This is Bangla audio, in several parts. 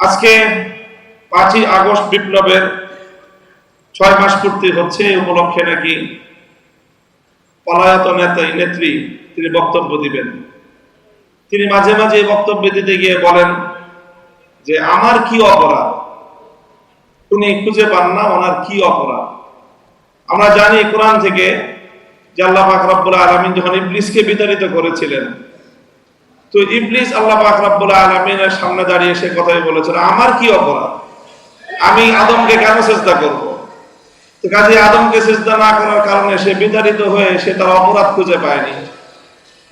আজকে পাঁচই আগস্ট বিপ্লবের ছয় মাস পূর্তি হচ্ছে, এই উপলক্ষে নাকি পলায়ত নেতা নেত্রী তিনি বক্তব্য দিবেন। তিনি মাঝে মাঝে বক্তব্য দিতে গিয়ে বলেন যে, আমার কি অপরাধ? উনি খুঁজে পান না, ওনার কি অপরাধ? আমরা জানি কোরআন থেকে যে আল্লাহ পাক আলামিন যখন ইবলিসকে বিতাড়িত করেছিলেন তো ইবলিস আল্লাহ পাক রব্বুল আলামিনের সামনে দাঁড়িয়ে সে কথাই বলেছিল, আমার কি অপরাধ? আমি আদমকে কেন চেষ্টা করব? তো কাজে আদমকে চেষ্টা না করার কারণে সে বিতাড়িত হয়ে সে তার অপরাধ খুঁজে পায়নি।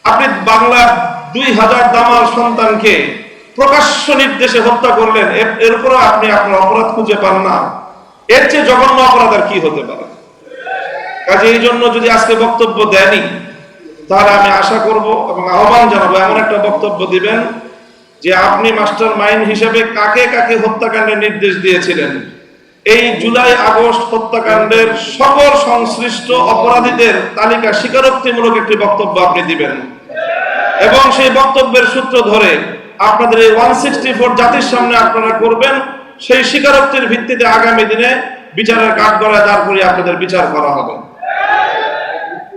আপনি বাংলার দুই হাজার দামাল সন্তানকে প্রকাশ্য নির্দেশে হত্যা করলেন, এর- এরপরও আপনি আপনার অপরাধ খুঁজে পান না। এর চেয়ে জঘন্য অপরাধ আর কি হতে পারে? কাজে এই জন্য যদি আজকে বক্তব্য দেয়নি তাহলে আমি আশা করব এবং আহ্বান জানাব, এমন একটা বক্তব্য দিবেন যে আপনি মাস্টার মাইন্ড হিসেবে কাকে কাকে হত্যাকাণ্ডের নির্দেশ দিয়েছিলেন? এই জুলাই আগস্ট হত্যাকাণ্ডের সকল সংশ্লিষ্ট অপরাধীদের তালিকা স্বীকারোক্তিমূলক একটি বক্তব্য আপনি দিবেন। এবং সেই বক্তব্যের সূত্র ধরে আপনাদের এই ওয়ান সিক্সটি ফোর জাতির সামনে আপনারা করবেন, সেই স্বীকারোক্তির ভিত্তিতে আগামী দিনে বিচারের কাঠগড়ায় দাঁড় করিয়ে আপনাদের বিচার করা হবে।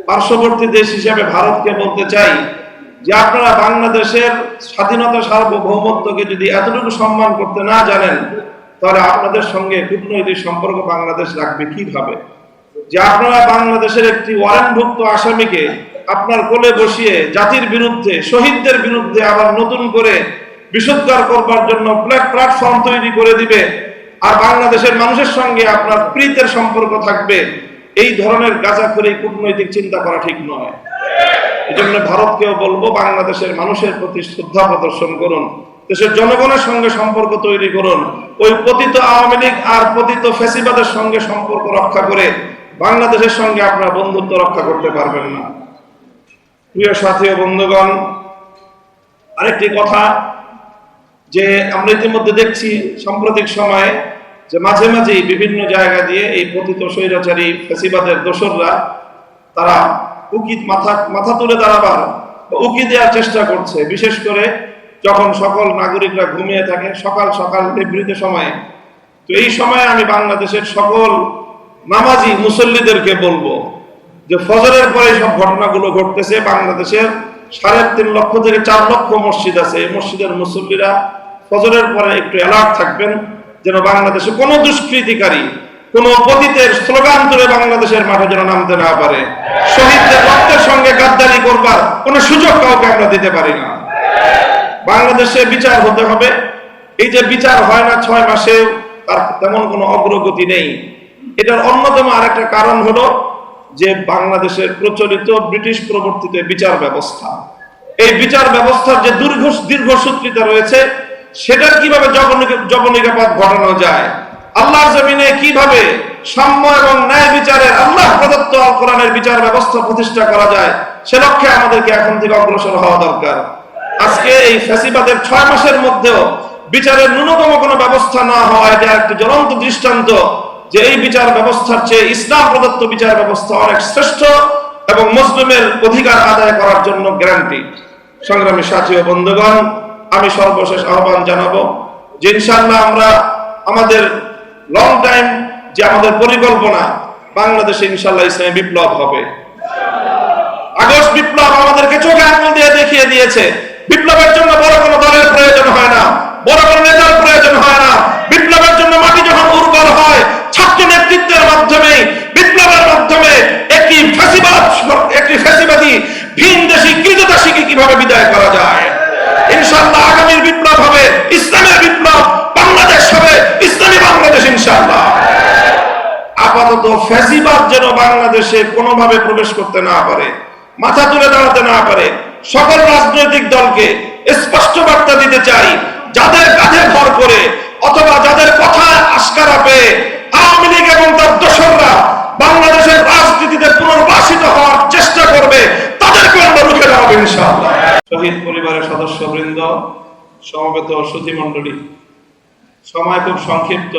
পার্শ্ববর্তী দেশ হিসেবে ভারতকে বলতে চাই যে আপনারা বাংলাদেশের স্বাধীনতা সার্বভৌমত্বকে যদি এতটুকু সম্মান করতে না জানেন, তাহলে আপনাদের সঙ্গে কূটনৈতিক সম্পর্ক বাংলাদেশ রাখবে কীভাবে? যে আপনারা বাংলাদেশের একটি ওয়ারেন্টভুক্ত আসামিকে আপনার কোলে বসিয়ে জাতির বিরুদ্ধে, শহীদদের বিরুদ্ধে আবার নতুন করে বিশুদ্ধার করবার জন্য প্ল্যাট- প্ল্যাটফর্ম তৈরি করে দিবে, আর বাংলাদেশের মানুষের সঙ্গে আপনার প্রীতের সম্পর্ক থাকবে এই ধরনের গাঁজা করে কূটনৈতিক চিন্তা করা ঠিক নয়। এই জন্য ভারতকেও বলব, বাংলাদেশের মানুষের প্রতি শ্রদ্ধা প্রদর্শন করুন, দেশের জনগণের সঙ্গে সম্পর্ক তৈরি করুন, ওই পতিত আওয়ামী লীগ আর পতিত ফেসিবাদের সঙ্গে সম্পর্ক রক্ষা করে বাংলাদেশের সঙ্গে আপনার বন্ধুত্ব রক্ষা করতে পারবেন না। প্রিয় সাথী ও বন্ধুগণ, আরেকটি কথা যে আমরা ইতিমধ্যে দেখছি, সাম্প্রতিক সময়ে যে মাঝে মাঝেই বিভিন্ন জায়গা দিয়ে এই পতিত স্বৈরাচারী ফেসিবাদের দোসররা তারা উকি মাথা মাথা তুলে দাঁড়াবার উকি দেওয়ার চেষ্টা করছে। বিশেষ করে যখন সকল নাগরিকরা ঘুমিয়ে থাকে, সকাল সকাল বিবৃত সময়ে। তো এই সময়ে আমি বাংলাদেশের সকল নামাজি মুসল্লিদেরকে বলব যে ফজরের পরে সব ঘটনাগুলো ঘটতেছে। বাংলাদেশের সাড়ে তিন লক্ষ থেকে চার লক্ষ মসজিদ আছে। এই মসজিদের মুসল্লিরা ফজরের পরে একটু অ্যালার্ট থাকবেন। যেন বাংলাদেশে কোনো দুষ্কৃতিকারী, কোন পতিতের স্লোগান তুলে বাংলাদেশের মাঠে যেন নামতে না পারে। শহীদদের রক্তের সঙ্গে গাদ্দারি করবার কোনো সুযোগ কাউকে আমরা দিতে পারি না। বাংলাদেশে বিচার হতে হবে। এই যে বিচার হয় না ছয় মাসে তার তেমন কোনো অগ্রগতি নেই। এটার অন্যতম আরেকটা কারণ হলো যে বাংলাদেশের প্রচলিত ব্রিটিশ প্রবর্তিত বিচার ব্যবস্থা। এই বিচার ব্যবস্থার যে দীর্ঘ দীর্ঘসূত্রিতা রয়েছে সেটার কীভাবে জবনিকা- জবনিকাপাত ঘটানো যায়? আল্লাহর জমিনে কীভাবে সাম্য এবং ন্যায় বিচারের আল্লাহ প্রদত্ত কোরআনের বিচার ব্যবস্থা প্রতিষ্ঠা করা যায়, সে লক্ষ্যে আমাদেরকে এখন থেকে অগ্রসর হওয়া দরকার। আজকে এই ফ্যাসিবাদের ছয় মাসের মধ্যেও বিচারের ন্যূনতম কোনো ব্যবস্থা না হওয়া এটা একটি জ্বলন্ত দৃষ্টান্ত যে এই বিচার ব্যবস্থার চেয়ে ইসলাম প্রদত্ত বিচার ব্যবস্থা অনেক শ্রেষ্ঠ এবং মুসলিমের অধিকার আদায় করার জন্য গ্যারান্টি। সংগ্রামী সাথী ও বন্ধুগণ আমি সর্বশেষ আহ্বান জানাব যে ইনশাআল্লাহ আমরা আমাদের লং টাইম যে আমাদের পরিকল্পনা, বাংলাদেশে ইনশাআল্লাহ ইসলামী বিপ্লব হবে। আগস্ট বিপ্লব আমাদেরকে চোখে আঙুল দিয়ে দেখিয়ে দিয়েছে। বিপ্লবের জন্য বড় কোনো দলের প্রয়োজন হয় না, বড় কোনো নেতার প্রয়োজন হয় না। বিপ্লবের জন্য মাটি যখন উর্বর হয়, ছাত্র নেতৃত্বের মাধ্যমে, বিপ্লবের মাধ্যমে একটি ফ্যাসিবাদ, একটি ফ্যাসিবাদী ফ্যাসিবাদ যেন বাংলাদেশে কোনোভাবে প্রবেশ করতে না পারে, মাথা তুলে দাঁড়াতে না পারে, সকল রাজনৈতিক দলকে স্পষ্ট বার্তা দিতে চাই, যাদের কাঁধে ভর করে অথবা যাদের কথা আস্কারা পেয়ে আওয়ামী লীগ এবং তার দোসররা বাংলাদেশের রাজনীতিতে পুনর্বাসিত হওয়ার চেষ্টা করবে তাদেরকে আমরা রুখে হবে ইনশাআল্লাহ। শহীদ পরিবারের সদস্যবৃন্দ, সমবেত সুধী মণ্ডলী সময় খুব সংক্ষিপ্ত।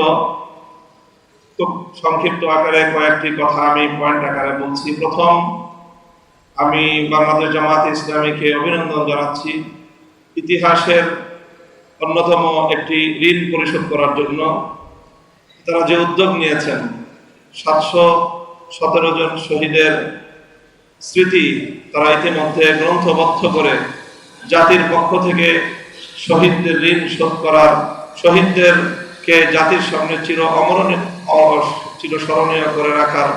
সংক্ষিপ্ত আকারে কয়েকটি কথা আমি পয়েন্ট আকারে বলছি। প্রথম, আমি বাংলাদেশ জামাত ইসলামীকে অভিনন্দন জানাচ্ছি। ইতিহাসের অন্যতম একটি ঋণ পরিশোধ করার জন্য। তারা যে উদ্যোগ নিয়েছেন, সাতশো সতেরো জন শহীদের স্মৃতি তারা ইতিমধ্যে গ্রন্থবদ্ধ করে জাতির পক্ষ থেকে শহীদদের ঋণ শোধ করার, শহীদদেরকে জাতির সামনে চির অমরণীয় চিরস্মরণীয় করে রাখার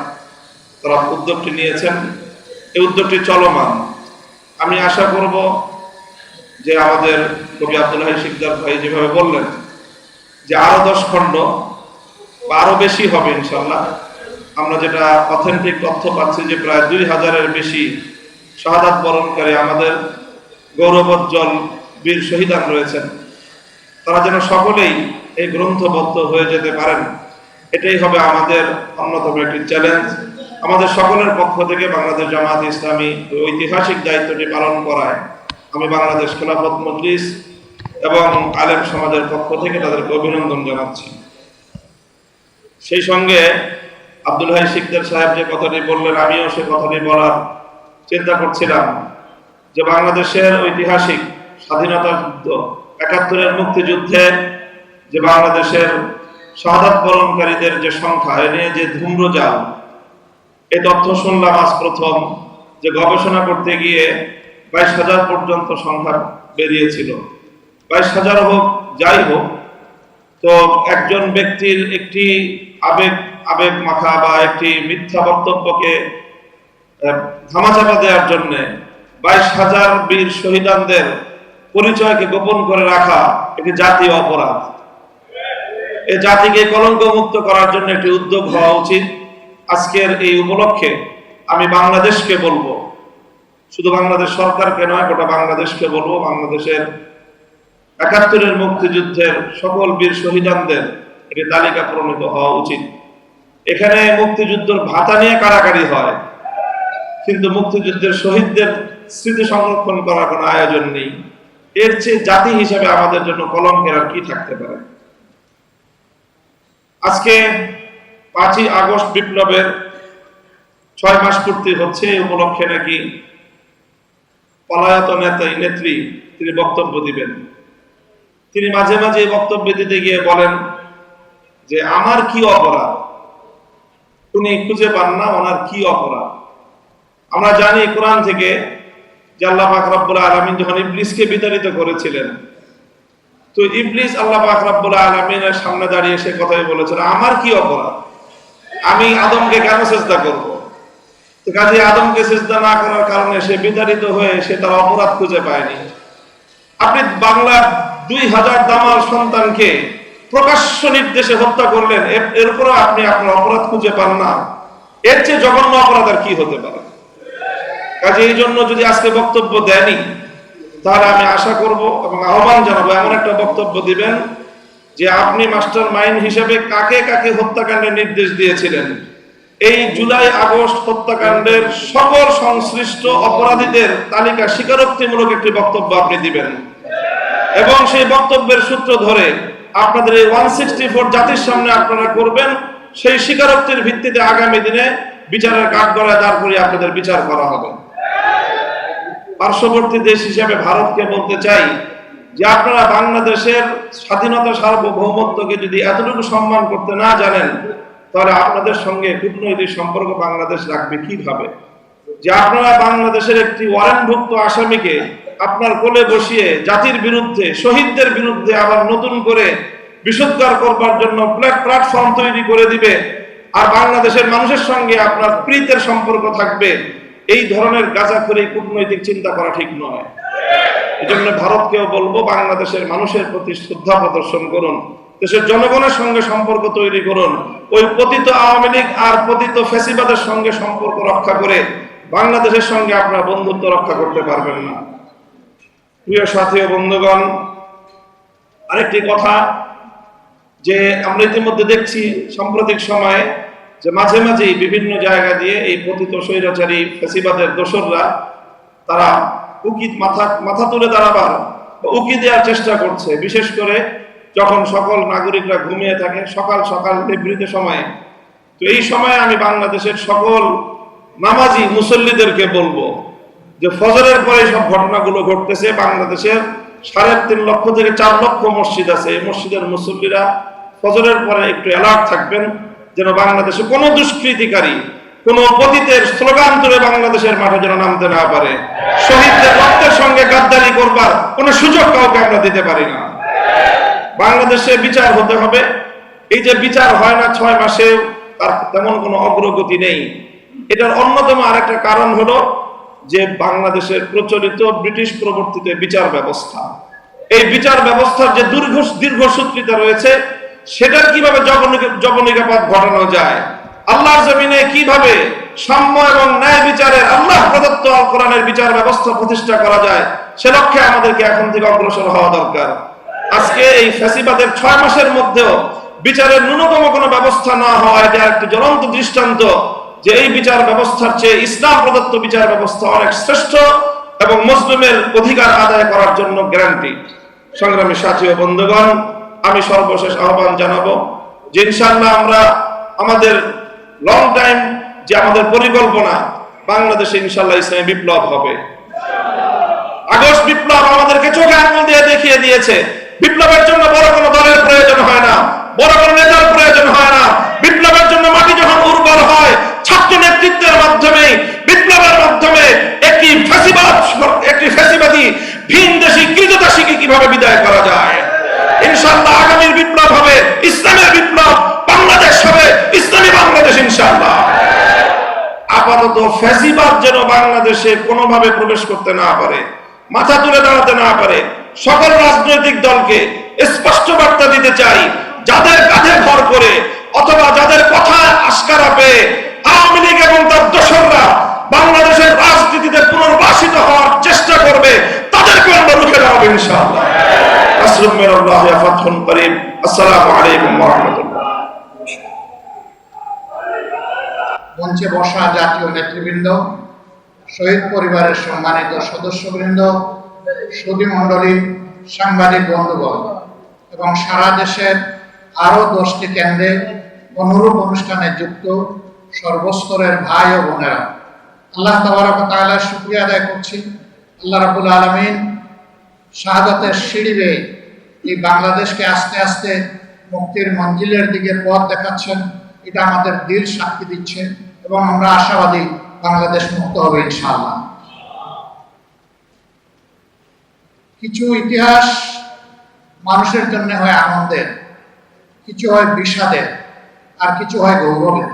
তারা উদ্যোগটি নিয়েছেন। এই উদ্যোগটি চলমান। আমি আশা করব যে আমাদের কবি আব্দুল হাই শিকদার ভাই যেভাবে বললেন যে আরও দশ খণ্ড বা আরও বেশি হবে ইনশাল্লাহ আমরা যেটা অথেন্টিক তথ্য পাচ্ছি যে প্রায় দুই হাজারের বেশি শাহাদাত বরণকারী আমাদের গৌরবোজ্জ্বল বীর শহীদান রয়েছেন। তারা যেন সকলেই এই গ্রন্থবদ্ধ হয়ে যেতে পারেন। এটাই হবে আমাদের অন্যতম একটি চ্যালেঞ্জ আমাদের সকলের পক্ষ থেকে বাংলাদেশ জামাত ইসলামী ঐতিহাসিক দায়িত্বটি পালন করায় আমি বাংলাদেশ খেলাফত মজলিস এবং আলেম সমাজের পক্ষ থেকে তাদেরকে অভিনন্দন জানাচ্ছি। সেই সঙ্গে আব্দুল হাই শিকদার সাহেব যে কথাটি বললেন, আমিও সে কথাটি বলার চিন্তা করছিলাম যে বাংলাদেশের ঐতিহাসিক স্বাধীনতা যুদ্ধ, একাত্তরের মুক্তিযুদ্ধে যে বাংলাদেশের শাহাদাত বরণকারীদের যে সংখ্যা, এ নিয়ে যে ধূম্রজাল এ তথ্য শুনলাম আজ প্রথম যে গবেষণা করতে গিয়ে বাইশ হাজার পর্যন্ত সংখ্যা বেরিয়েছিল। বাইশ হাজার হোক, যাই হোক, তো একজন ব্যক্তির একটি আবেগ আবেগ মাখা বা একটি মিথ্যা বক্তব্যকে ধামাচাপা দেওয়ার জন্য বাইশ হাজার বীর শহীদানদের পরিচয়কে গোপন করে রাখা একটি জাতীয় অপরাধ। এই জাতিকে কলঙ্ক মুক্ত করার জন্য একটি উদ্যোগ হওয়া উচিত। আজকের এই উপলক্ষে আমি বাংলাদেশকে বলব, শুধু বাংলাদেশ সরকারকে নয়, গোটা বাংলাদেশকে বলব, বাংলাদেশের একাত্তরের মুক্তিযুদ্ধের সকল বীর শহীদানদের একটি তালিকা প্রণীত হওয়া উচিত। এখানে মুক্তিযুদ্ধের ভাতা নিয়ে কারাকারি হয়, কিন্তু মুক্তিযুদ্ধের শহীদদের স্মৃতি সংরক্ষণ করার কোনো আয়োজন নেই। এর চেয়ে জাতি হিসেবে আমাদের জন্য কলঙ্কের আর কি থাকতে পারে? আজকে পাঁচই আগস্ট বিপ্লবের ছয় মাস পূর্তি হচ্ছে, এই উপলক্ষে নাকি পলায়ত নেতা নেত্রী তিনি বক্তব্য দিবেন। তিনি মাঝে মাঝে বক্তব্য দিতে গিয়ে বলেন যে, আমার কি অপরাধ? উনি খুঁজে পান না, ওনার কি অপরাধ? আমরা জানি কোরআন থেকে যে আল্লাহ পাক রব্বুল আলামিন যখন ইবলিসকে বিতাড়িত করেছিলেন তো ইবলিস আল্লাহ পাক রব্বুল আলামিনের সামনে দাঁড়িয়ে সে কথাই বলেছিল আমার কি অপরাধ? আমি আদমকে কেন চেষ্টা করব? তো কাজে আদমকে চেষ্টা না করার কারণে সে বিতাড়িত হয়ে সে তার অপরাধ খুঁজে পায়নি। আপনি বাংলার দুই হাজার দামাল সন্তানকে প্রকাশ্য নির্দেশে হত্যা করলেন, এর- এরপরও আপনি আপনার অপরাধ খুঁজে পান না। এর চেয়ে জঘন্য অপরাধ আর কি হতে পারে? কাজে এই জন্য যদি আজকে বক্তব্য দেয়নি তাহলে আমি আশা করব এবং আহ্বান জানাব, এমন একটা বক্তব্য দিবেন যে আপনি মাস্টার মাইন্ড হিসেবে কাকে কাকে হত্যাকাণ্ডের নির্দেশ দিয়েছিলেন? এই জুলাই, আগস্ট হত্যাকাণ্ডের সকল সংশ্লিষ্ট অপরাধীদের তালিকা স্বীকারোক্তিমূলক একটি বক্তব্য আপনি দিবেন। এবং সেই বক্তব্যের সূত্র ধরে আপনাদের এই ওয়ান সিক্সটি ফোর জাতির সামনে আপনারা করবেন, সেই স্বীকারোক্তির ভিত্তিতে আগামী দিনে বিচারের কাঠগড়ায় দাঁড় করিয়ে আপনাদের বিচার করা হবে। পার্শ্ববর্তী দেশ হিসেবে ভারতকে বলতে চাই যে আপনারা বাংলাদেশের স্বাধীনতা সার্বভৌমত্বকে যদি এতটুকু সম্মান করতে না জানেন, তাহলে আপনাদের সঙ্গে কূটনৈতিক সম্পর্ক বাংলাদেশ রাখবে কীভাবে? যে আপনারা বাংলাদেশের একটি ওয়ারেন্টভুক্ত আসামিকে আপনার কোলে বসিয়ে জাতির বিরুদ্ধে, শহীদদের বিরুদ্ধে আবার নতুন করে বিশুদ্ধার করবার জন্য প্ল্যাটফর্ম তৈরি করে দিবে, আর বাংলাদেশের মানুষের সঙ্গে আপনার প্রীতের সম্পর্ক থাকবে এই ধরনের গাঁজা করে কূটনৈতিক চিন্তা করা ঠিক নয়। এই জন্য ভারতকেও বলব, বাংলাদেশের মানুষের প্রতি শ্রদ্ধা প্রদর্শন করুন, দেশের জনগণের সঙ্গে সম্পর্ক তৈরি করুন, ওই পতিত আওয়ামী লীগ আর পতিত ফ্যাসিবাদের সঙ্গে সম্পর্ক রক্ষা করে বাংলাদেশের সঙ্গে আপনার বন্ধুত্ব রক্ষা করতে পারবেন না। প্রিয় সাথী ও বন্ধুগণ, আরেকটি কথা যে আমরা ইতিমধ্যে দেখছি, সাম্প্রতিক সময়ে যে মাঝে মাঝেই বিভিন্ন জায়গা দিয়ে এই পতিত স্বৈরাচারী ফেসিবাদের দোসররা তারা উকি মাথা মাথা তুলে দাঁড়াবার বা উকি দেওয়ার চেষ্টা করছে। বিশেষ করে যখন সকল নাগরিকরা ঘুমিয়ে থাকে, সকাল সকাল নিভৃত সময়ে। তো এই সময়ে আমি বাংলাদেশের সকল নামাজি মুসল্লিদেরকে বলব যে ফজরের পরে সব ঘটনাগুলো ঘটতেছে। বাংলাদেশের সাড়ে তিন লক্ষ থেকে চার লক্ষ মসজিদ আছে। এই মসজিদের মুসল্লিরা ফজরের পরে একটু অ্যালার্ট থাকবেন। যেন বাংলাদেশে কোনো দুষ্কৃতিকারী, কোন পতিতের স্লোগান তুলে বাংলাদেশের মাঠে যেন নামতে না পারে। শহীদদের রক্তের সঙ্গে গাদ্দারি করবার কোনো সুযোগ কাউকে আমরা দিতে পারি না। বাংলাদেশে বিচার হতে হবে। এই যে বিচার হয় না ছয় মাসে তার তেমন কোনো অগ্রগতি নেই। এটার অন্যতম আরেকটা কারণ হলো যে বাংলাদেশের প্রচলিত ব্রিটিশ প্রবর্তিত বিচার ব্যবস্থা। এই বিচার ব্যবস্থার যে দীর্ঘ দীর্ঘসূত্রিতা রয়েছে সেটার কীভাবে জবনিকাপাত ঘটানো যায়? আল্লাহর জমিনে কীভাবে সাম্য এবং ন্যায় বিচারের আল্লাহ প্রদত্ত কোরআনের বিচার ব্যবস্থা প্রতিষ্ঠা করা যায়, সে লক্ষ্যে আমাদেরকে এখন থেকে অগ্রসর হওয়া দরকার। আজকে এই ফ্যাসিবাদের ছয় মাসের মধ্যেও বিচারের ন্যূনতম কোনো ব্যবস্থা না হওয়া এটা একটি জ্বলন্ত দৃষ্টান্ত যে এই বিচার ব্যবস্থার চেয়ে ইসলাম প্রদত্ত বিচার ব্যবস্থা অনেক শ্রেষ্ঠ এবং মুসলিমের অধিকার আদায় করার জন্য গ্যারান্টি। সংগ্রামী সাথী ও বন্ধুগণ আমি সর্বশেষ আহ্বান জানাব যে ইনশাআল্লাহ আমরা আমাদের লং টাইম যে আমাদের পরিকল্পনা, বাংলাদেশে ইনশাআল্লাহ ইসলামী বিপ্লব হবে। আগস্ট বিপ্লব আমাদেরকে চোখে আঙুল দিয়ে দেখিয়ে দিয়েছে। বিপ্লবের জন্য বড় কোনো দলের প্রয়োজন হয় না, বড় কোনো নেতার প্রয়োজন হয় না। বিপ্লবের জন্য মাটি যখন উর্বর হয়, ছাত্র নেতৃত্বের মাধ্যমে, বিপ্লবের মাধ্যমে একটি ফ্যাসিবাদ, একটি ফ্যাসিবাদী, ভিন দেশি কৃতদাসীকে কীভাবে বিদায় করা যায়? ইনশাআল্লাহ আগামীর বিপ্লব হবে, ইসলামের বিপ্লব, বাংলাদেশ হবে, ইসলামী বাংলাদেশ ইনশাল্লাহ আপাতত ফ্যাসিবাদ যেন বাংলাদেশে কোনোভাবে প্রবেশ করতে না পারে, মাথা তুলে দাঁড়াতে না পারে, সকল রাজনৈতিক দলকে স্পষ্ট বার্তা দিতে চাই, যাদের কাঁধে ভর করে অথবা যাদের কথা আস্কারা পেয়ে আওয়ামী লীগ এবং তার দোসররা বাংলাদেশের রাজনীতিতে পুনর্বাসিত হওয়ার চেষ্টা করবে তাদেরকে আমরা রুখে দেওয়া ইনশাআল্লাহ। আসলুম মিনাল্লাহি ফাতহুন করিম আসসালামু আলাইকুম ওয়া রাহমাতুল্লাহ। মঞ্চে বসা জাতীয় নেতৃবৃন্দ, শহীদ পরিবারের সম্মানিত সদস্যবৃন্দ সুদী সাংবাদিক বন্ধুগণ, এবং সারা দেশের আরও দশটি কেন্দ্রে অনুরূপ অনুষ্ঠানে যুক্ত সর্বস্তরের ভাই ও বোনেরা। আল্লাহ তাবারক তাআলার শুকরিয়া আদায় করছি। আল্লাহ রাবুল আলমিন শাহাদাতের সিঁড়ি বেয়ে এই বাংলাদেশকে আস্তে আস্তে মুক্তির মঞ্জিলের দিকে পথ দেখাচ্ছেন। এটা আমাদের দিল সাক্ষী দিচ্ছে এবং আমরা আশাবাদী বাংলাদেশ মুক্ত হবে ইনশাআল্লাহ। কিছু ইতিহাস মানুষের জন্য হয় আনন্দের, কিছু হয় বিষাদের, আর কিছু হয় গৌরবের।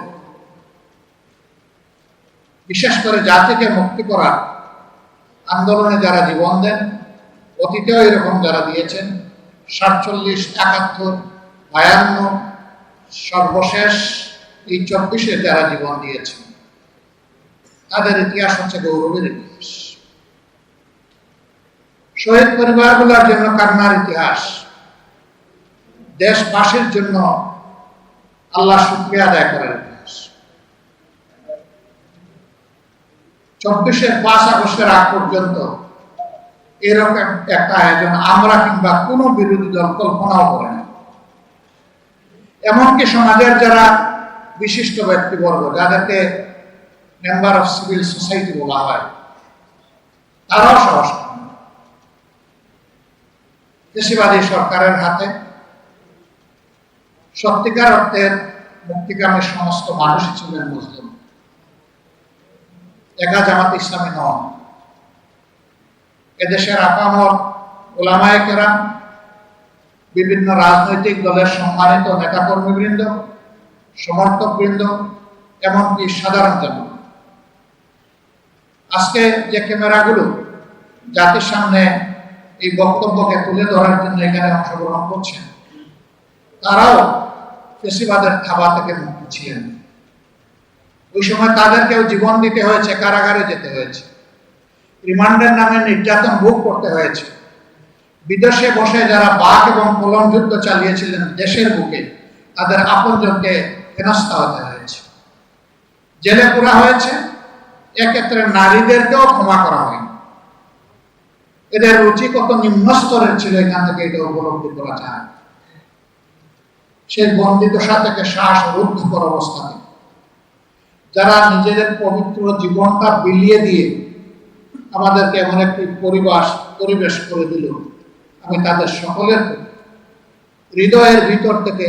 বিশেষ করে জাতিকে মুক্তি করার আন্দোলনে যারা জীবন দেন অতীতেও এরকম যারা দিয়েছেন, সাতচল্লিশ, একাত্তর, বায়ান্ন, সর্বশেষ এই চব্বিশে যারা জীবন দিয়েছেন, তাদের ইতিহাস হচ্ছে গৌরবের ইতিহাস। শহীদ পরিবারগুলোর জন্য কান্নার ইতিহাস। দেশবাসীর জন্য আল্লাহ শুক্রিয়া আদায় করার ইতিহাস। চব্বিশের পাঁচ আগস্টের আগ পর্যন্ত এরকম একটা আয়োজন আমরা কিংবা কোনো বিরোধী দল কল্পনাও করে না। এমনকি সমাজের যারা বিশিষ্ট ব্যক্তিবর্গ, যাদেরকে মেম্বার অফ সিভিল সোসাইটি বলা হয়, তারাও সাহস। দেশিবাদী সরকারের হাতে সত্যিকার অর্থের মুক্তিকামী সমস্ত মানুষই ছিলেন মুসলিম। একা জামাত ইসলামী নন। এদেশের আপামর ওলামায় কেরাম, বিভিন্ন রাজনৈতিক দলের সম্মানিত নেতাকর্মীবৃন্দ, সমর্থকবৃন্দ, এমনকি সাধারণ জনগণ। আজকে যে ক্যামেরাগুলো জাতির সামনে এই বক্তব্যকে তুলে ধরার জন্য এখানে অংশগ্রহণ করছেন, তারাও ফেসিবাদের থাবা থেকে মুক্ত ছিলেন। ওই সময় তাদেরকেও জীবন দিতে হয়েছে, কারাগারে যেতে হয়েছে। রিমান্ডের নামে নির্যাতন ভোগ করতে হয়েছে। বিদেশে বসে যারা বাঘ এবং কলম যুদ্ধ চালিয়েছিলেন দেশের বুকে, তাদের আপনজনকে হেনস্থা হতে হয়েছে। জেলে পুরা হয়েছে, এক্ষেত্রে নারীদেরকেও ক্ষমা করা হয়নি। এদের রুচি কত নিম্ন স্তরের ছিল, এখান থেকে এটা উপলব্ধি করা যায়। সেই বন্দিত থেকে শ্বাস রুদ্ধকর অবস্থাতে যারা নিজেদের পবিত্র জীবনটা বিলিয়ে দিয়ে আমাদেরকে এমন একটি পরিবেশ পরিবেশ করে দিল। আমি তাদের সকলের হৃদয়ের ভিতর থেকে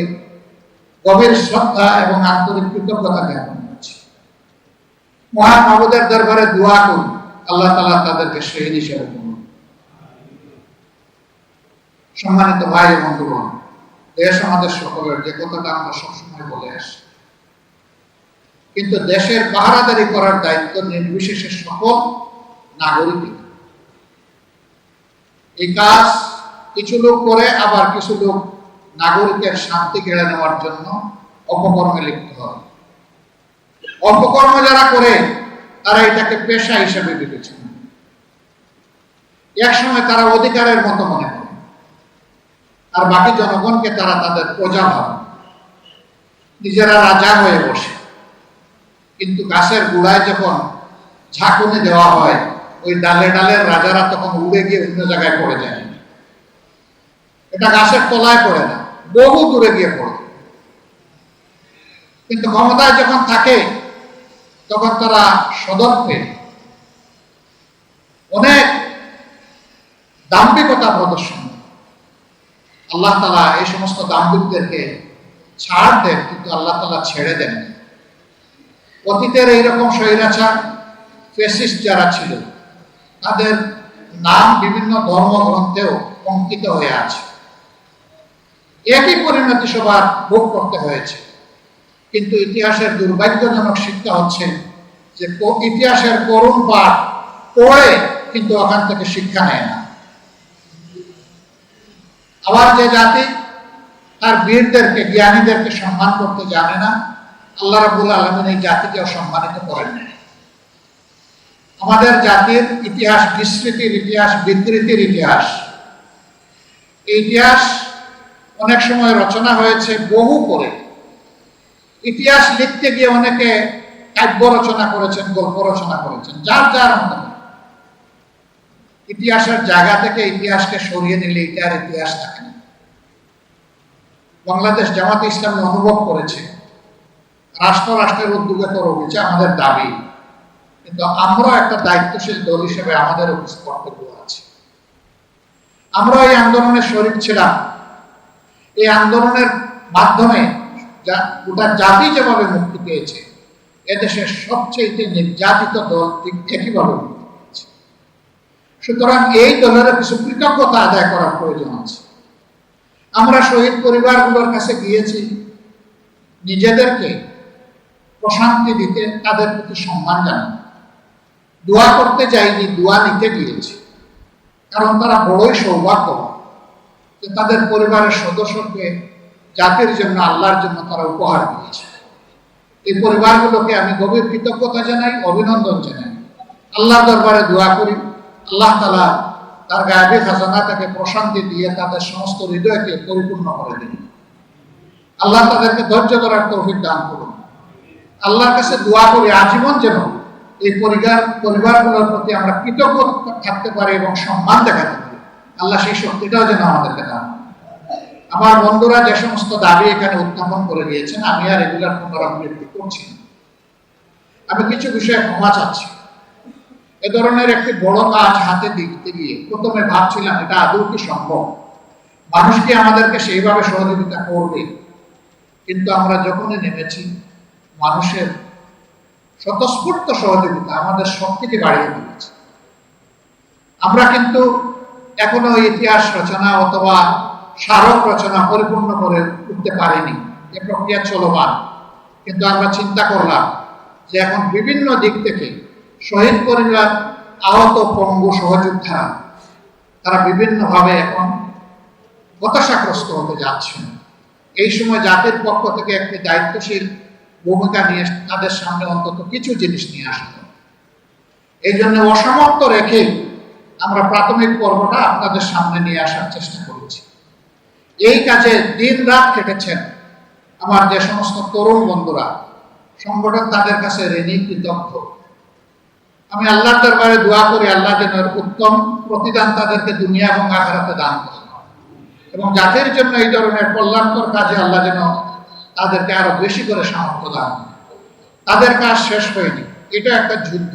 গভীর শ্রদ্ধা এবং আন্তরিক কৃতজ্ঞতা জ্ঞাপন করছি। মহান দরবারে দোয়া করি আল্লাহ তালা তাদেরকে শহীদ হিসেবে করুন সম্মানিত ভাই এবং বন্ধুগণ, দেশ আমাদের সকলের, যে কথাটা আমরা সবসময় বলে আসি। কিন্তু দেশের পাহারাদারি করার দায়িত্ব নির্বিশেষে সকল নাগরিকের এই কাজ কিছু লোক করে, আবার কিছু লোক নাগরিকের শান্তি কেড়ে নেওয়ার জন্য অপকর্মে লিপ্ত হয়। অপকর্ম যারা করে, তারা এটাকে পেশা হিসেবে বিবেচনা এক সময় তারা অধিকারের মতো মনে করে। আর বাকি জনগণকে তারা তাদের প্রজা ভাবে। নিজেরা রাজা হয়ে বসে। কিন্তু গাছের গোড়ায় যখন ঝাঁকুনি দেওয়া হয় ওই ডালে ডালের রাজারা তখন উড়ে গিয়ে অন্য জায়গায় পড়ে যায়। এটা গাছের তলায় পড়ে না, বহু দূরে গিয়ে পড়ে। কিন্তু ক্ষমতায় যখন থাকে, তখন তারা সদর্পে অনেক দাম্ভিকতা প্রদর্শন আল্লাহ তালা এই সমস্ত দাম্ভিকদেরকে ছাড় দেন, কিন্তু আল্লাহ তালা ছেড়ে দেন অতীতের এইরকম স্বৈরাচার ফেসিস্ট যারা ছিল তাদের নাম বিভিন্ন ধর্মগ্রন্থেও অঙ্কিত হয়ে আছে। একই পরিণতি সবার ভোগ করতে হয়েছে। কিন্তু ইতিহাসের দুর্ভাগ্যজনক শিক্ষা হচ্ছে যে ইতিহাসের করুণ পাঠ পড়ে কিন্তু ওখান থেকে শিক্ষা নেয় না। আবার যে জাতি তার বীরদেরকে, জ্ঞানীদেরকে সম্মান করতে জানে না, আল্লাহ রাবুল আলমিন এই জাতিকেও সম্মানিত করেন না। আমাদের জাতির ইতিহাস বিস্মৃতির ইতিহাস, বিকৃতির ইতিহাস। ইতিহাস অনেক সময় রচনা হয়েছে বহু করে। ইতিহাস লিখতে গিয়ে অনেকে কাব্য রচনা করেছেন, গল্প রচনা করেছেন, যার যার ইতিহাসের জায়গা থেকে ইতিহাসকে সরিয়ে নিলে আর ইতিহাস থাকে না। বাংলাদেশ জামাত ইসলাম অনুভব করেছে রাষ্ট্র রাষ্ট্রের উদ্যোগে রয়েছে আমাদের দাবি। কিন্তু আমরা একটা দায়িত্বশীল দল হিসেবে আমাদের কর্তব্য আছে। আমরা এই আন্দোলনের শরীর ছিলাম। এই আন্দোলনের মাধ্যমে গোটা জাতি যেভাবে মুক্তি পেয়েছে, এদেশের সবচেয়ে নির্যাতিত দল ঠিক একইভাবে মুক্তি পেয়েছে। সুতরাং এই দলের কিছু কৃতজ্ঞতা আদায় করার প্রয়োজন আছে। আমরা শহীদ পরিবারগুলোর কাছে গিয়েছি। নিজেদেরকে প্রশান্তি দিতে তাদের প্রতি সম্মান জানানো দোয়া করতে যাইনি দোয়া নিতে গিয়েছি। কারণ তারা বড়ই সৌভাগ্যবান যে তাদের পরিবারের সদস্যকে জাতির জন্য, আল্লাহর জন্য তারা উপহার দিয়েছে। এই পরিবারগুলোকে আমি গভীর কৃতজ্ঞতা জানাই, অভিনন্দন জানাই। আল্লাহ দরবারে দোয়া করি। আল্লাহ তালা তার গায়ে খাজানা তাকে প্রশান্তি দিয়ে তাদের সমস্ত হৃদয়কে পরিপূর্ণ করে দিন। আল্লাহ তাদেরকে ধৈর্য ধরার তৌফিক দান করুন। আল্লাহর কাছে দোয়া করি, আজীবন যেন এই পরিবার পরিবারগুলোর প্রতি আমরা কৃতজ্ঞ থাকতে পারি এবং সম্মান দেখাতে পারি। আল্লাহ সেই শক্তিটাও যেন আমাদেরকে দান আমার বন্ধুরা যে সমস্ত দাবি এখানে উত্থাপন করে দিয়েছেন, আমি আর এগুলার পুনরাবৃত্তি করছি আমি কিছু বিষয়ে ক্ষমা চাচ্ছি। এ ধরনের একটি বড় কাজ হাতে দিতে গিয়ে প্রথমে ভাবছিলাম, এটা আদৌ কি সম্ভব? মানুষ কি আমাদেরকে সেইভাবে সহযোগিতা করবে? কিন্তু আমরা যখনই নেমেছি, মানুষের স্বতঃস্ফূর্ত সহযোগিতা আমাদের শক্তিকে বাড়িয়ে দিয়েছে। আমরা কিন্তু এখনও ইতিহাস রচনা অথবা স্মারক রচনা পরিপূর্ণ করে উঠতে পারিনি। এ প্রক্রিয়া চলমান। কিন্তু আমরা চিন্তা করলাম যে এখন বিভিন্ন দিক থেকে শহীদ পরিবার, আহত পঙ্গু সহযোদ্ধারা, তারা বিভিন্নভাবে এখন হতাশাগ্রস্ত হতে যাচ্ছেন। এই সময় জাতির পক্ষ থেকে একটি দায়িত্বশীল ভূমিকা নিয়ে তাদের সামনে অন্তত কিছু জিনিস নিয়ে আসা। এই জন্য অসমাপ্ত রেখে আমরা প্রাথমিক পর্বটা আপনাদের সামনে নিয়ে আসার চেষ্টা করেছি। এই কাজে দিন রাত কেটেছেন আমার যে সমস্ত তরুণ বন্ধুরা, সংগঠন তাদের কাছে ঋণী, কৃতজ্ঞ। আমি আল্লাহর দরবারে দোয়া করি, আল্লাহ যেন উত্তম প্রতিদান তাদেরকে দুনিয়া এবং আখেরাতে দান করেন। এবং জাতির জন্য এই ধরনের কল্যাণকর কাজে আল্লাহ যেন তাদেরকে আরও বেশি করে সামর্থ্য দান তাদের কাজ শেষ হয়নি। এটা একটা যুদ্ধ।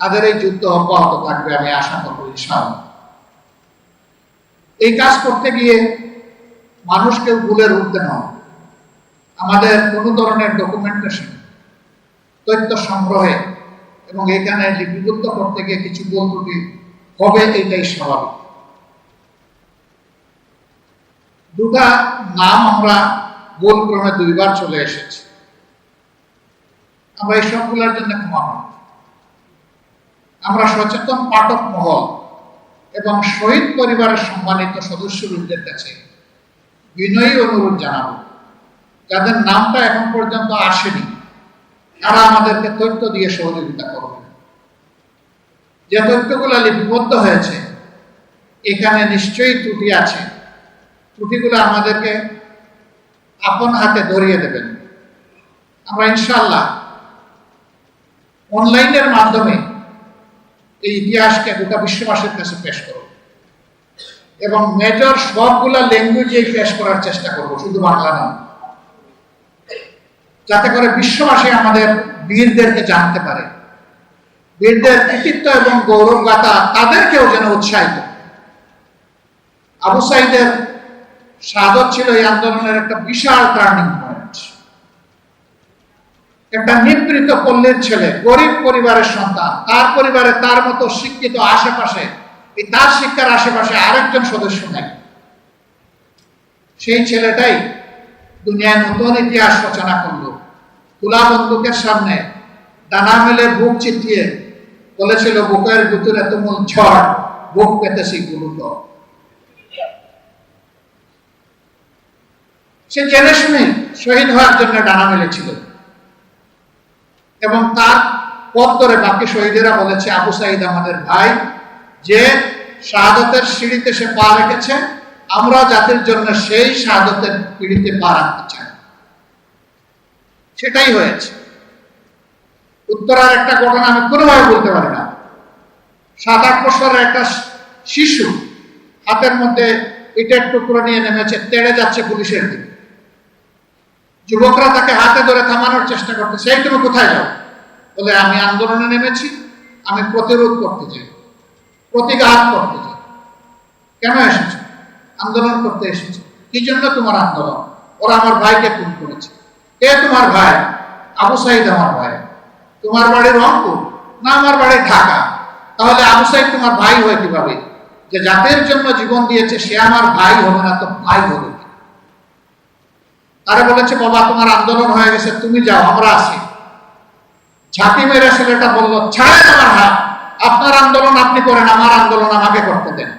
তাদের এই যুদ্ধ অব্যাহত থাকবে, আমি আশা করব এই কাজ করতে গিয়ে মানুষকে ভুলের উঠতে নয়। আমাদের কোনো ধরনের ডকুমেন্টেশন তথ্য সংগ্রহে এবং এখানে লিপিবদ্ধ করতে গিয়ে কিছু ত্রুটি হবে, এটাই স্বাভাবিক। দুটা নাম আমরা ভুল ক্রমে দুইবার চলে এসেছে। আমরা এই সবগুলোর জন্য ক্ষমা আমরা সচেতন পাঠক মহল এবং শহীদ পরিবারের সম্মানিত সদস্যবৃন্দের কাছে বিনয়ী অনুরোধ জানাব। যাদের নামটা এখন পর্যন্ত আসেনি, তারা আমাদেরকে তথ্য দিয়ে সহযোগিতা করবে যে তথ্যগুলো লিপিবদ্ধ হয়েছে, এখানে নিশ্চয়ই ত্রুটি আছে। ত্রুটিগুলো আমাদেরকে আপন হাতে ধরিয়ে দেবেন। আমরা ইনশাল্লাহ অনলাইনের মাধ্যমে এই ইতিহাসকে গোটা বিশ্ববাসীর কাছে পেশ করব। এবং মেজর সবগুলা ল্যাঙ্গুয়েজে পেশ করার চেষ্টা করব, শুধু বাংলা নয়। যাতে করে বিশ্ববাসী আমাদের বীরদেরকে জানতে পারে। বীরদের কৃতিত্ব এবং গৌরব গাথা তাদেরকেও যেন উৎসাহিত আবু সাইদের সাদত ছিল এই আন্দোলনের একটা বিশাল টার্নিং পয়েন্ট। একটা নিবৃত পল্লীর ছেলে, গরিব পরিবারের সন্তান, তার পরিবারে তার মতো শিক্ষিত আশেপাশে, এই তার শিক্ষার আশেপাশে আরেকজন সদস্য নেই। সেই ছেলেটাই দুনিয়ায় নতুন ইতিহাস রচনা করল। তুলা বন্দুকের সামনে ডানা মেলে বুক চিটিয়ে বলেছিল, বুকের ভিতরে তুমুল ঝড়, বুক পেতেছি গুরুতর সে জেনে শুনে শহীদ হওয়ার জন্য ডানা মেলেছিল। এবং তার পথ ধরে বাকি শহীদেরা বলেছে, আবু সাইদ আমাদের ভাই, যে শাহাদতের সিঁড়িতে সে পা রেখেছে, আমরা জাতির জন্য সেই শাহাদতের পিড়িতে পা রাখতে চাই। সেটাই হয়েছে। উত্তরার একটা ঘটনা আমি কোনোভাবে বলতে পারি না। সাত, আট বছরের একটা শিশু হাতের মধ্যে ইটের টুকরো নিয়ে নেমেছে, তেড়ে যাচ্ছে পুলিশের দিকে। যুবকরা তাকে হাতে ধরে থামানোর চেষ্টা করতে সেই তুমি কোথায় যাও? বলে, আমি আন্দোলনে নেমেছি, আমি প্রতিরোধ করতে চাই, প্রতিঘাত করতে চাই। কেন এসেছ? আন্দোলন করতে এসেছ। কি জন্য তোমার আন্দোলন? ওরা আমার ভাইকে খুন করেছে। কে তোমার ভাই? আবু সাইদ আমার ভাই। তোমার বাড়ি রংপুর? না, আমার বাড়ি ঢাকা। তাহলে আবু সাইদ তোমার ভাই হয় কীভাবে? যে জাতির জন্য জীবন দিয়েছে, সে আমার ভাই হবে না, তো ভাই হবে? তারা বলেছে, বাবা, তোমার আন্দোলন হয়ে গেছে, তুমি যাও, আমরা আছি। ঝাঁকি মেরে ছেলেটা বলল, ছাড়েন আমার হাত, আপনার আন্দোলন আপনি করেন, আমার আন্দোলন আমাকে করতে দেন।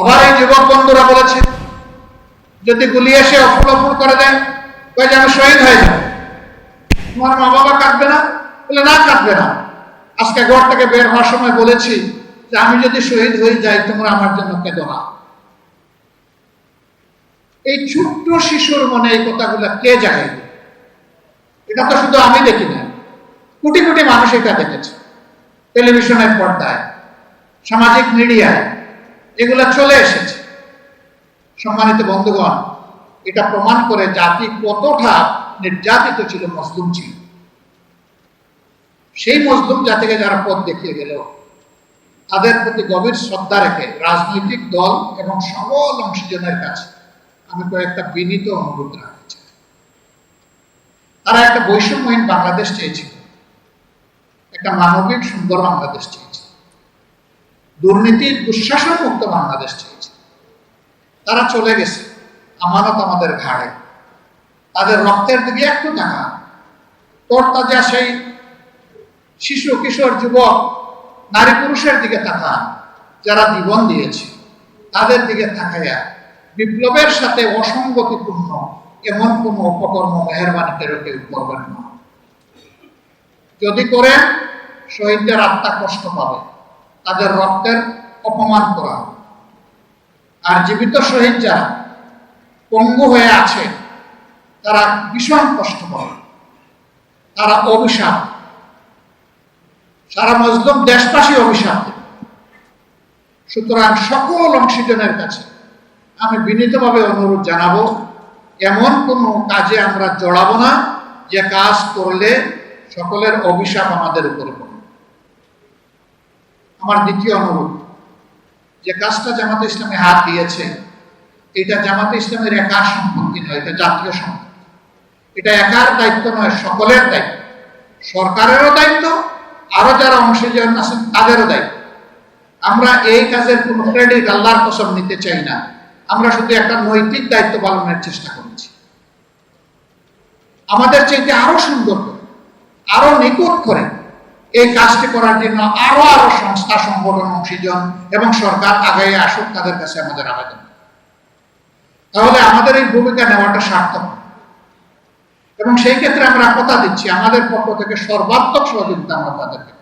আবার এই যুবক বন্ধুরা বলেছে, যদি গুলি এসে অফুল করে দেয় কয়ে যে আমি শহীদ হয়ে যাব? তোমার মা বাবা কাঁদবে না? বলে, না, কাঁদবে না। আজকে ঘর থেকে বের হওয়ার সময় বলেছি যে, আমি যদি শহীদ হয়ে যাই, তোমরা আমার জন্য কেঁদো না। এই ছোট্ট শিশুর মনে এই কথাগুলো কে জাগে এটা তো শুধু আমি দেখি না। কোটি কোটি মানুষ এটা দেখেছে। টেলিভিশনের পর্দায়, সামাজিক মিডিয়ায় এগুলা চলে এসেছে। সম্মানিত বন্ধুগণ, এটা প্রমাণ করে জাতি কতটা নির্যাতিত ছিল, মজলুম ছিল। সেই মজলুম জাতিকে যারা পথ দেখিয়ে গেল, তাদের প্রতি গভীর শ্রদ্ধা রেখে রাজনৈতিক দল এবং সকল অংশীজনের কাছে আমি কয়েকটা বিনীত অনুরোধ রাখতে চাই তারা একটা বৈষম্যহীন বাংলাদেশ চেয়েছিল। একটা মানবিক সুন্দর বাংলাদেশ বাংলাদেশ চেয়েছে তারা চলে গেছে আমানত আমাদের ঘাড়ে। তাদের রক্তের দিকে একটু দেখা তোর তাজা সেই শিশু, কিশোর, যুবক, নারী, পুরুষের দিকে তাকান, যারা জীবন দিয়েছে, তাদের দিকে তাকাইয়া বিপ্লবের সাথে অসঙ্গতিপূর্ণ এমন কোন অপকর্ম মেহরবানি করে কেউ করবেন না। যদি করে, শহীদদের আত্মা কষ্ট পাবে, তাদের রক্তের অপমান করা। আর জীবিত শহীদ যারা পঙ্গু হয়ে আছে, তারা ভীষণ কষ্ট পাবে। তারা অভিশাপ। সারা মজলুম দেশবাসী অভিশাপ সুতরাং সকল অংশীজনের কাছে আমি বিনীতভাবে অনুরোধ জানাব, এমন কোনো কাজে আমরা জড়াবো না, যে কাজ করলে সকলের অভিশাপ আমাদের উপরে পড়ে। আমার দ্বিতীয় অনুরোধ, যে কাজটা জামাতে ইসলামে হাত দিয়েছে, এটা জামাতে ইসলামের একার সম্পত্তি নয়, এটা জাতীয় সম্পত্তি। এটা একার দায়িত্ব নয়, সকলের দায়িত্ব। সরকারেরও দায়িত্ব, আরও যারা অংশীজন আছেন, তাদেরও দায়িত্ব। আমরা এই কাজের কোনো ক্রেডিট আল্লাহর কসম নিতে চাই না। আমরা শুধু একটা নৈতিক দায়িত্ব পালনের চেষ্টা করেছি। আমাদের চাইতে আরও সুন্দর করে আরও নিকট করে এই কাজটি করার জন্য আরও আরও সংস্থা, সংগঠন, অংশীজন এবং সরকার আগাই আসুক তাদের কাছে আমাদের আবেদন। তাহলে আমাদের এই ভূমিকা নেওয়াটা সার্থক। এবং সেই ক্ষেত্রে আমরা কথা দিচ্ছি, আমাদের পক্ষ থেকে সর্বাত্মক সহযোগিতা আমরা তাদেরকে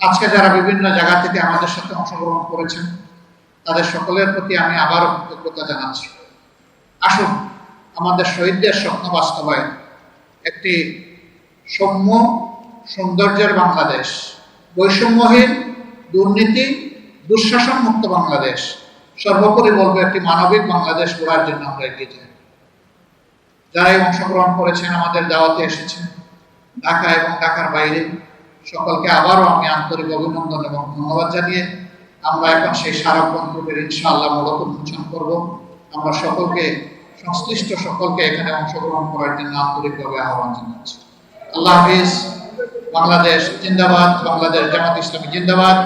আজকে যারা বিভিন্ন জায়গা থেকে আমাদের সাথে অংশগ্রহণ করেছেন তাদের সকলের প্রতি আমি আবারও কৃতজ্ঞতা জানাচ্ছি। আসুন, আমাদের শহীদদের স্বপ্ন বাস্তবায়ন। একটি সৌম্য সৌন্দর্যের বাংলাদেশ, বৈষম্যহীন দুর্নীতি দুঃশাসন মুক্ত বাংলাদেশ। সর্বোপরি বলব, একটি মানবিক বাংলাদেশ গড়ার জন্য আমরা এগিয়ে যাই। যারাই অংশগ্রহণ করেছেন, আমাদের দাওয়াতে এসেছেন, ঢাকা এবং ঢাকার বাইরে, সকলকে আবারও আমি আন্তরিক অভিনন্দন এবং ধন্যবাদ জানিয়ে আমরা এখন সেই সারা গ্রন্থটির ইনশাআল্লাহ মূলত উন্মোচন করব। আমরা সকলকে, সংশ্লিষ্ট সকলকে এখানে অংশগ্রহণ করার জন্য আন্তরিকভাবে আহ্বান জানাচ্ছি। আল্লাহ হাফিজ, বাংলাদেশ জিন্দাবাদ, বাংলাদেশ জামাত ইসলামী জিন্দাবাদ।